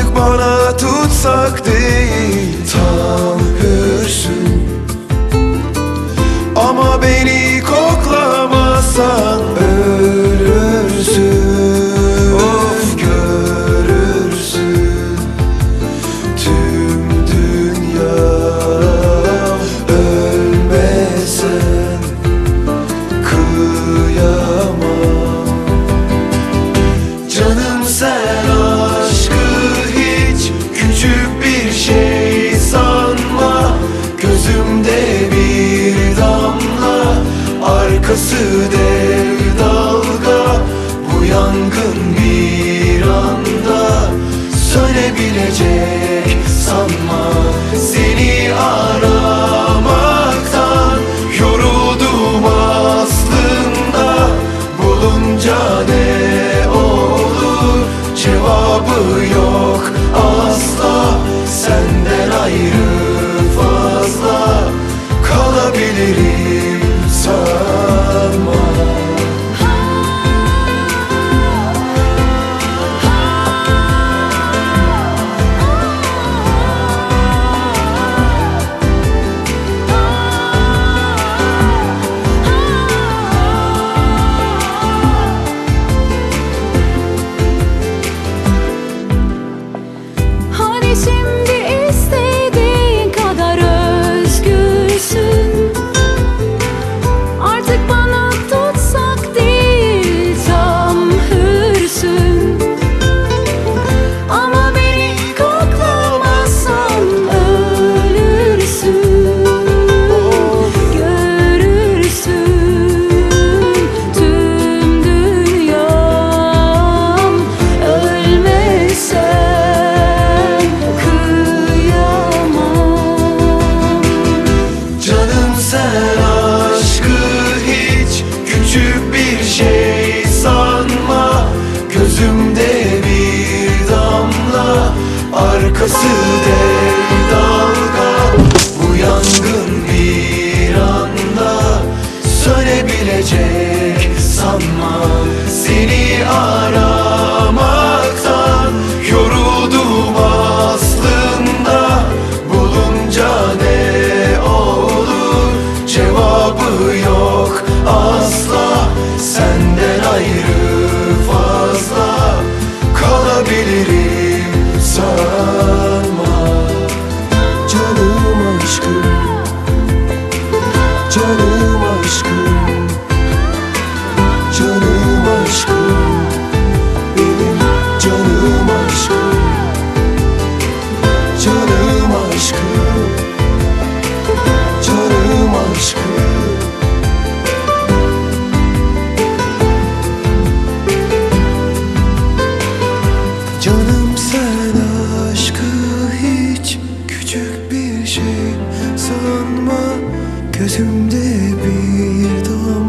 Artık bana tutsak değil tam hürsün Ama beni koklamazsan ölürsün. Of görürsün tüm dünya ölmesen kıyamam. Canım sen arkası dev dalga Bu yangın bir anda sönebilecek sanma şimdi arkası dalga Bu yangın bir anda sönebilecek sanma. Seni aramaktan yoruldum aslında. Bulunca ne olur cevabı yok asla. Senden ayrı fazla kalabilirim sanma Gözümde bir damla